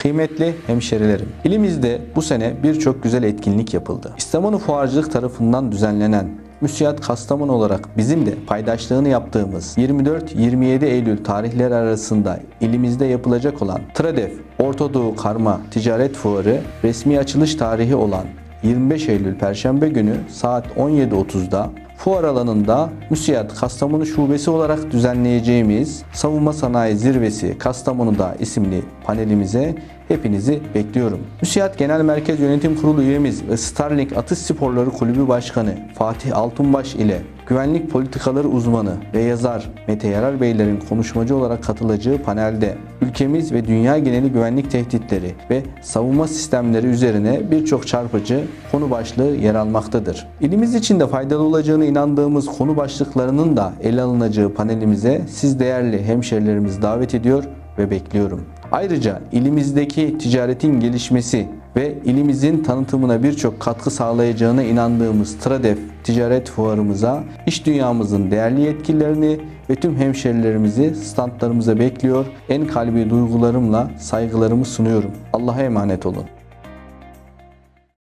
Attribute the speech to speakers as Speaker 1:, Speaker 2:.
Speaker 1: Kıymetli hemşerilerim, ilimizde bu sene birçok güzel etkinlik yapıldı. İstamonu Fuarcılık tarafından düzenlenen Müsiyat Kastamonu olarak bizim de paydaşlığını yaptığımız 24-27 Eylül tarihleri arasında ilimizde yapılacak olan TRADEF Orta Doğu Karma Ticaret Fuarı resmi açılış tarihi olan 25 Eylül Perşembe günü saat 17.30'da Fuar alanında Müsiyat Kastamonu Şubesi olarak düzenleyeceğimiz Savunma Sanayi Zirvesi Kastamonu'da isimli panelimize hepinizi bekliyorum. Müsiyat Genel Merkez Yönetim Kurulu üyemiz ve Starlink Atış Sporları Kulübü Başkanı Fatih Altunbaş ile güvenlik politikaları uzmanı ve yazar Mete Yarar Beylerin konuşmacı olarak katılacağı panelde ülkemiz ve dünya geneli güvenlik tehditleri ve savunma sistemleri üzerine birçok çarpıcı konu başlığı yer almaktadır. İlimiz için de faydalı olacağını inandığımız konu başlıklarının da ele alınacağı panelimize siz değerli hemşerilerimizi davet ediyor ve bekliyorum. Ayrıca ilimizdeki ticaretin gelişmesi ve ilimizin tanıtımına birçok katkı sağlayacağına inandığımız Tradef Ticaret Fuarımıza iş dünyamızın değerli yetkililerini ve tüm hemşerilerimizi standlarımıza bekliyor. En kalbi duygularımla saygılarımı sunuyorum. Allah'a emanet olun.